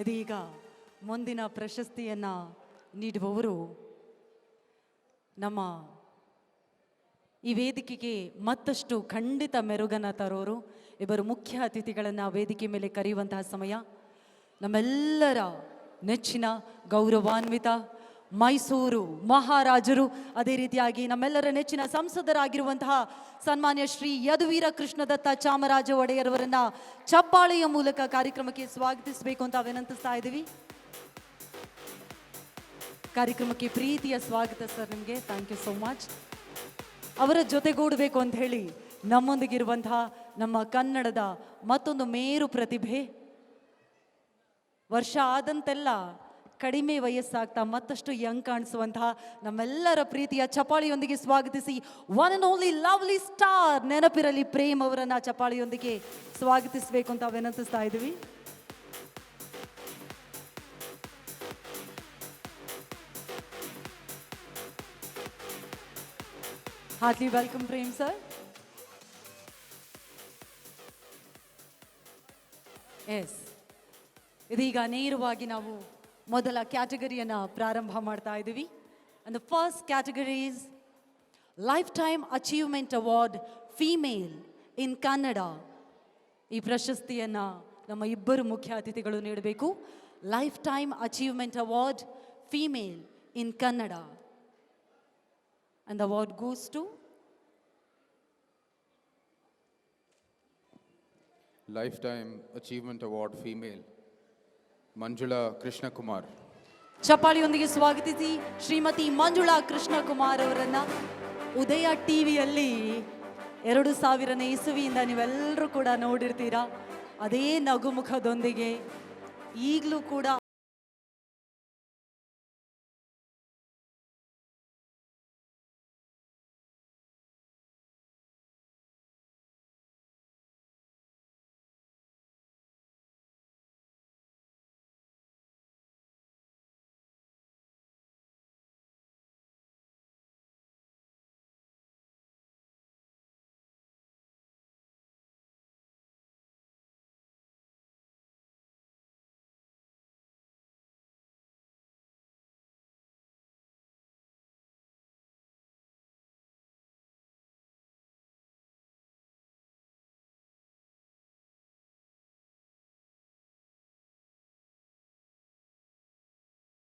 ಇದೀಗ ಮುಂದಿನ ಪ್ರಶಸ್ತಿಯನ್ನು ನೀಡುವವರು ನಮ್ಮ ಈ ವೇದಿಕೆಗೆ ಮತ್ತಷ್ಟು ಖಂಡಿತ ಮೆರುಗನ್ನು ತರೋರು ಇಬ್ಬರು ಮುಖ್ಯ ಅತಿಥಿಗಳನ್ನು ವೇದಿಕೆ ಮೇಲೆ ಕರೆಯುವಂತಹ ಸಮಯ. ನಮ್ಮೆಲ್ಲರ ನೆಚ್ಚಿನ ಗೌರವಾನ್ವಿತ ಮೈಸೂರು ಮಹಾರಾಜರು ಅದೇ ರೀತಿಯಾಗಿ ನಮ್ಮೆಲ್ಲರ ನೆಚ್ಚಿನ ಸಂಸದರಾಗಿರುವಂತಹ ಸನ್ಮಾನ್ಯ ಶ್ರೀ ಯದುವೀರ ಕೃಷ್ಣದತ್ತ ಚಾಮರಾಜ ಒಡೆಯರವರನ್ನ ಚಪ್ಪಾಳೆಯ ಮೂಲಕ ಕಾರ್ಯಕ್ರಮಕ್ಕೆ ಸ್ವಾಗತಿಸಬೇಕು ಅಂತ ವಿನಂತಿಸ್ತಾ ಇದ್ದೀವಿ. ಕಾರ್ಯಕ್ರಮಕ್ಕೆ ಪ್ರೀತಿಯ ಸ್ವಾಗತ ಸರ್ ನಿಮಗೆ. ಥ್ಯಾಂಕ್ ಯು ಸೋ ಮಚ್ ಅವರ ಜೊತೆಗೂಡಬೇಕು ಅಂತ ಹೇಳಿ ನಮ್ಮೊಂದಿಗಿರುವಂತಹ ನಮ್ಮ ಕನ್ನಡದ ಮತ್ತೊಂದು ಮೇರು ಪ್ರತಿಭೆ. ವರ್ಷ ಆದಂತೆಲ್ಲ ಕಡಿಮೆ ವಯಸ್ಸಾಗ್ತಾ ಮತ್ತಷ್ಟು ಯಂಗ್ ಕಾಣಿಸುವಂತಹ ನಮ್ಮೆಲ್ಲರ ಪ್ರೀತಿಯ ಚಪಾಳಿಯೊಂದಿಗೆ ಸ್ವಾಗತಿಸಿ one and only lovely star ನೆನಪಿರಲಿ ಪ್ರೇಮ್ ಅವರನ್ನ ಚಪಾಳಿಯೊಂದಿಗೆ ಸ್ವಾಗತಿಸಬೇಕು ಅಂತ ವಿನಂತಿಸ್ತಾ ಇದ್ದೀವಿ. Heartly welcome Prem sir yes ಇದೀಗ ನೇರವಾಗಿ ನಾವು ಮೊದಲ ಕ್ಯಾಟಗರಿಯನ್ನು ಪ್ರಾರಂಭ ಮಾಡ್ತಾ ಇದ್ದೀವಿ. And the first categories lifetime achievement award female in Kannada ಈ ಪ್ರಶಸ್ತಿಯನ್ನು ನಮ್ಮ ಇಬ್ಬರು ಮುಖ್ಯ ಅತಿಥಿಗಳು ನೀಡಬೇಕು. Lifetime achievement award female in Kannada and award goes to Lifetime Achievement Award Female, Manjula Krishnakumar. ಚಪಾಳಿಯೊಂದಿಗೆ ಸ್ವಾಗತಿಸಿ ಶ್ರೀಮತಿ ಮಂಜುಳಾ ಕೃಷ್ಣಕುಮಾರ್ ಅವರನ್ನ ಉದಯ ಟಿವಿಯಲ್ಲಿ ಎರಡು ಸಾವಿರನೇ ಇಸುವಿಯಿಂದ ನೀವೆಲ್ಲರೂ ಕೂಡ ನೋಡಿರ್ತೀರಾ. ಅದೇ ನಗುಮುಖದೊಂದಿಗೆ ಈಗಲೂ ಕೂಡ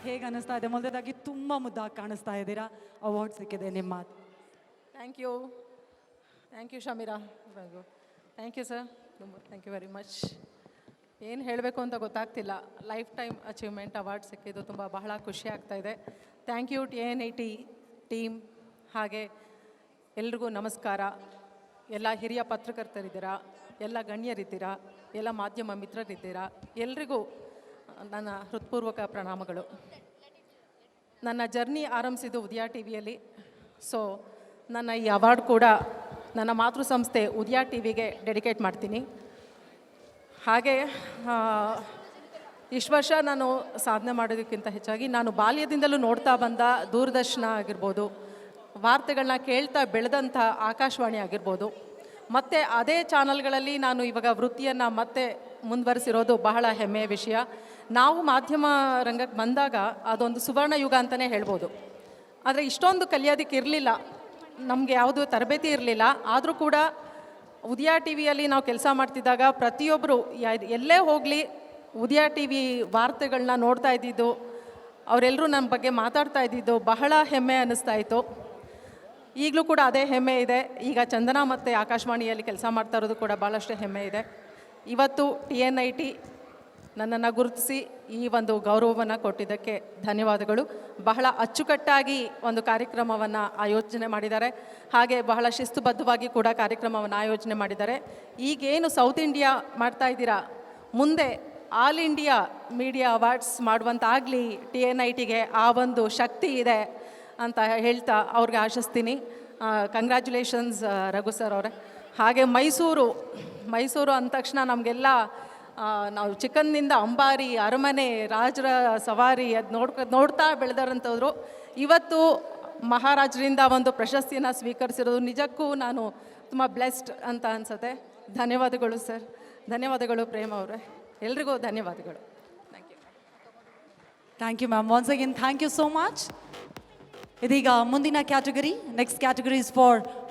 ಹೇಗೆ ಅನ್ನಿಸ್ತಾ ಇದೆ? ಮೊದಲದಾಗಿ ತುಂಬ ಮುದ್ದಾಗಿ ಕಾಣಿಸ್ತಾ ಇದ್ದೀರಾ? ಅವಾರ್ಡ್ ಸಿಕ್ಕಿದೆ ನಿಮ್ಮ thank you thank you Shameera thank you sir ತುಂಬ ಥ್ಯಾಂಕ್ ಯು ವೆರಿ ಮಚ್ ಏನು ಹೇಳಬೇಕು ಅಂತ ಗೊತ್ತಾಗ್ತಿಲ್ಲ. ಲೈಫ್ ಟೈಮ್ ಅಚೀವ್ಮೆಂಟ್ ಅವಾರ್ಡ್ ಸಿಕ್ಕಿದ್ದು ತುಂಬ ಬಹಳ ಖುಷಿ ಆಗ್ತಾ ಇದೆ. Thank you T N I T team ಹಾಗೆ ಎಲ್ರಿಗೂ ನಮಸ್ಕಾರ. ಎಲ್ಲ ಹಿರಿಯ ಪತ್ರಕರ್ತರಿದ್ದೀರಾ? ಎಲ್ಲ ಗಣ್ಯರಿದ್ದೀರಾ? ಎಲ್ಲ ಮಾಧ್ಯಮ ಮಿತ್ರರಿದ್ದೀರಾ? ಎಲ್ರಿಗೂ ನನ್ನ ಹೃತ್ಪೂರ್ವಕ ಪ್ರಣಾಮಗಳು. ನನ್ನ ಜರ್ನಿ ಆರಂಭಿಸಿದ್ದು ಉದಯ ಟಿ ವಿಯಲ್ಲಿ ಸೊ ನನ್ನ ಈ ಅವಾರ್ಡ್ ಕೂಡ ನನ್ನ ಮಾತೃ ಸಂಸ್ಥೆ ಉದಯ ಟಿ ವಿಗೆ ಡೆಡಿಕೇಟ್ ಮಾಡ್ತೀನಿ. ಹಾಗೆ ಇಷ್ಟು ವರ್ಷ ನಾನು ಸಾಧನೆ ಮಾಡೋದಕ್ಕಿಂತ ಹೆಚ್ಚಾಗಿ ನಾನು ಬಾಲ್ಯದಿಂದಲೂ ನೋಡ್ತಾ ಬಂದ ದೂರದರ್ಶನ ಆಗಿರ್ಬೋದು ವಾರ್ತೆಗಳನ್ನ ಕೇಳ್ತಾ ಬೆಳೆದಂಥ ಆಕಾಶವಾಣಿ ಆಗಿರ್ಬೋದು, ಮತ್ತು ಅದೇ ಚಾನಲ್ಗಳಲ್ಲಿ ನಾನು ಇವಾಗ ವೃತ್ತಿಯನ್ನು ಮತ್ತೆ ಮುಂದುವರಿಸಿರೋದು ಬಹಳ ಹೆಮ್ಮೆಯ ವಿಷಯ. ನಾವು ಮಾಧ್ಯಮ ರಂಗಕ್ಕೆ ಬಂದಾಗ ಅದೊಂದು ಸುವರ್ಣ ಯುಗ ಅಂತಲೇ ಹೇಳ್ಬೋದು. ಆದರೆ ಇಷ್ಟೊಂದು ಕಲಿಯೋದಕ್ಕೆ ಇರಲಿಲ್ಲ. ನಮಗೆ ಯಾವುದು ತರಬೇತಿ ಇರಲಿಲ್ಲ. ಆದರೂ ಕೂಡ ಉದಯ ಟಿ ವಿಯಲ್ಲಿ ನಾವು ಕೆಲಸ ಮಾಡ್ತಿದ್ದಾಗ ಪ್ರತಿಯೊಬ್ಬರು ಎಲ್ಲೇ ಹೋಗಲಿ ಉದಯ ಟಿ ವಿ ವಾರ್ತೆಗಳನ್ನ ನೋಡ್ತಾ ಇದ್ದಿದ್ದು ಅವರೆಲ್ಲರೂ ನಮ್ಮ ಬಗ್ಗೆ ಮಾತಾಡ್ತಾ ಇದ್ದಿದ್ದು ಬಹಳ ಹೆಮ್ಮೆ ಅನ್ನಿಸ್ತಾ ಇತ್ತು. ಈಗಲೂ ಕೂಡ ಅದೇ ಹೆಮ್ಮೆ ಇದೆ. ಈಗ ಚಂದನ ಮತ್ತು ಆಕಾಶವಾಣಿಯಲ್ಲಿ ಕೆಲಸ ಮಾಡ್ತಾ ಇರೋದು ಕೂಡ ಭಾಳಷ್ಟು ಹೆಮ್ಮೆ ಇದೆ. ಇವತ್ತು ಟಿ ಎನ್ ಐ ಟಿ ನನ್ನನ್ನು ಗುರುತಿಸಿ ಈ ಒಂದು ಗೌರವವನ್ನು ಕೊಟ್ಟಿದ್ದಕ್ಕೆ ಧನ್ಯವಾದಗಳು. ಬಹಳ ಅಚ್ಚುಕಟ್ಟಾಗಿ ಒಂದು ಕಾರ್ಯಕ್ರಮವನ್ನು ಆಯೋಜನೆ ಮಾಡಿದ್ದಾರೆ. ಹಾಗೆ ಬಹಳ ಶಿಸ್ತುಬದ್ಧವಾಗಿ ಕೂಡ ಕಾರ್ಯಕ್ರಮವನ್ನು ಆಯೋಜನೆ ಮಾಡಿದ್ದಾರೆ. ಈಗೇನು ಸೌತ್ ಇಂಡಿಯಾ ಮಾಡ್ತಾ ಇದ್ದೀರಾ? ಮುಂದೆ ಆಲ್ ಇಂಡಿಯಾ ಮೀಡಿಯಾ ಅವಾರ್ಡ್ಸ್ ಮಾಡುವಂತಾಗಲಿ ಟಿ ಎನ್ ಐ ಟಿಗೆ ಆ ಒಂದು ಶಕ್ತಿ ಇದೆ ಅಂತ ಹೇಳ್ತಾ ಅವ್ರಿಗೆ ಆಶಿಸ್ತೀನಿ. ಕಂಗ್ರ್ಯಾಚುಲೇಷನ್ಸ್ ರಘು ಸರ್ ಅವರೇ. ಹಾಗೆ ಮೈಸೂರು ಮೈಸೂರು ಅಂದ ತಕ್ಷಣ ನಮಗೆಲ್ಲ ನಾವು ಚಿಕ್ಕಂದಿನಿಂದ ಅಂಬಾರಿ, ಅರಮನೆ, ರಾಜರ ಸವಾರಿ ಅದು ನೋಡ್ಕ, ನೋಡ್ತಾ ಬೆಳೆದರಂಥವ್ರು ಇವತ್ತು ಮಹಾರಾಜರಿಂದ ಒಂದು ಪ್ರಶಸ್ತಿಯನ್ನು ಸ್ವೀಕರಿಸಿರೋದು ನಿಜಕ್ಕೂ ನಾನು ತುಂಬ ಬ್ಲೆಸ್ಡ್ ಅಂತ ಅನಿಸುತ್ತೆ. ಧನ್ಯವಾದಗಳು ಸರ್. ಧನ್ಯವಾದಗಳು ಪ್ರೇಮ ಅವರೇ. ಎಲ್ರಿಗೂ ಧನ್ಯವಾದಗಳು. Thank you thank you ma'am once again thank you so much ಇದೀಗ ಮುಂದಿನ category next category is for